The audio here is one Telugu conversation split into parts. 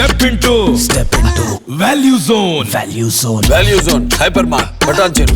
Step into step into value zone value zone value zone hyper mark button చెరు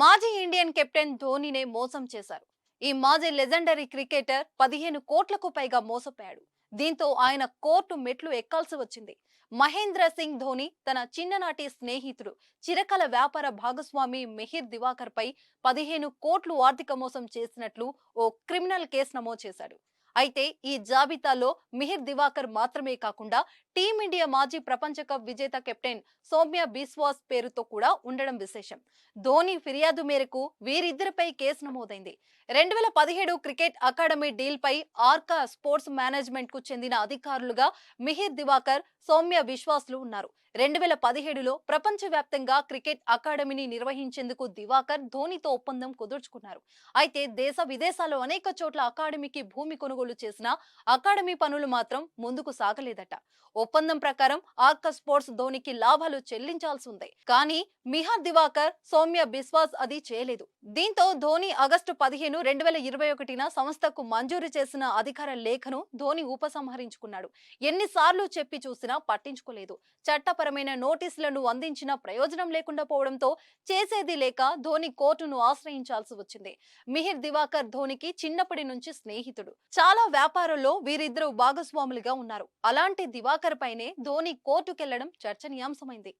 మాజీ ఇండియన్ కెప్టెన్ ధోనీనే మోసం చేశారు. ఈ మాజీ లెజెండరీ క్రికెటర్ పదిహేను కోట్లకు పైగా మోసపోయాడు. దీంతో ఆయన కోర్టు మెట్లు ఎక్కాల్సి వచ్చింది. మహేంద్ర సింగ్ ధోని తన చిన్ననాటి స్నేహితుడు చిరకల వ్యాపార భాగస్వామి మిహిర్ దివాకర్ పై పదిహేను కోట్లు ఆర్థిక మోసం చేసినట్లు ఓ క్రిమినల్ కేసు నమోదు చేశాడు. అయితే ఈ జాబితాలో మిహిర్ దివాకర్ మాత్రమే కాకుండా టీమిండియా మాజీ ప్రపంచ కప్ విజేత కెప్టెన్ సౌమ్య బిస్వాస్ పేరుతో కూడా ఉండడం విశేషం. ధోని ఫిర్యాదు మేరకు వీరిద్దరిపై కేసు నమోదైంది. రెండు వేల పదిహేడు క్రికెట్ అకాడమీ డీల్ పై ఆర్కా స్పోర్ట్స్ మేనేజ్మెంట్కు చెందిన అధికారులుగా మిహిర్ దివాకర్ సౌమ్య విశ్వాస్లు ఉన్నారు. రెండు వేల పదిహేడులో ప్రపంచవ్యాప్తంగా క్రికెట్ అకాడమీని నిర్వహించేందుకు దివాకర్ ధోనితో ఒప్పందం కుదుర్చుకున్నారు. అయితే దేశ విదేశాల్లో అనేక చోట్ల అకాడమీకి భూమి కొనుగోలు చేసిన అకాడమీ పనులు మాత్రం ముందుకు సాగలేదట. ఒప్పందం ప్రకారం ఆర్కా స్పోర్ట్స్ ధోనికి లాభాలు చెల్లించాల్సి ఉంది. కానీ మిహార్ దివాకర్ సౌమ్య బిస్వాస్ అది చేయలేదు. దీంతో ధోని ఆగస్టు పదిహేను రెండు వేల ఇరవై ఒకటిన సంస్థకు మంజూరు చేసిన అధికార లేఖను ధోని ఉపసంహరించుకున్నాడు. ఎన్నిసార్లు చెప్పి చూసినా పట్టించుకోలేదు. చట్టపరమైన నోటీసులను అందించిన ప్రయోజనం లేకుండా పోవడంతో చేసేది లేక ధోని కోర్టును ఆశ్రయించాల్సి వచ్చింది. మిహిర్ దివాకర్ ధోనికి చిన్నప్పటి నుంచి స్నేహితుడు. చాలా వ్యాపారంలో వీరిద్దరూ భాగస్వాములుగా ఉన్నారు. అలాంటి దివాకర్ పైనే ధోని కోర్టుకెళ్ళడం చర్చనీయాంశమైంది.